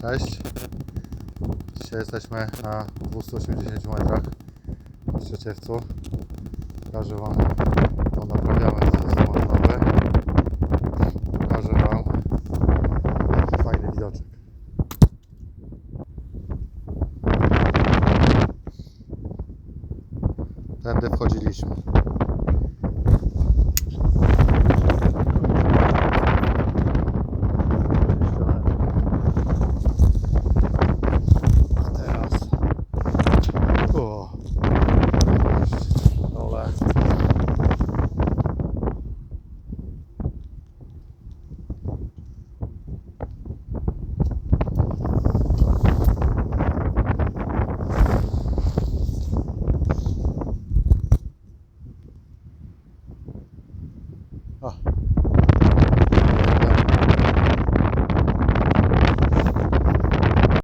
Cześć. Dzisiaj jesteśmy na 280 metrach w Szczeciewcu. Pokażę Wam to naprawiamy system motory. Pokażę Wam jaki fajny widoczek. Tędy wchodziliśmy. 啊。